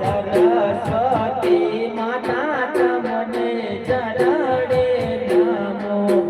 सरस्वती माता तमने चरा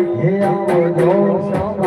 હે આવજો સમાની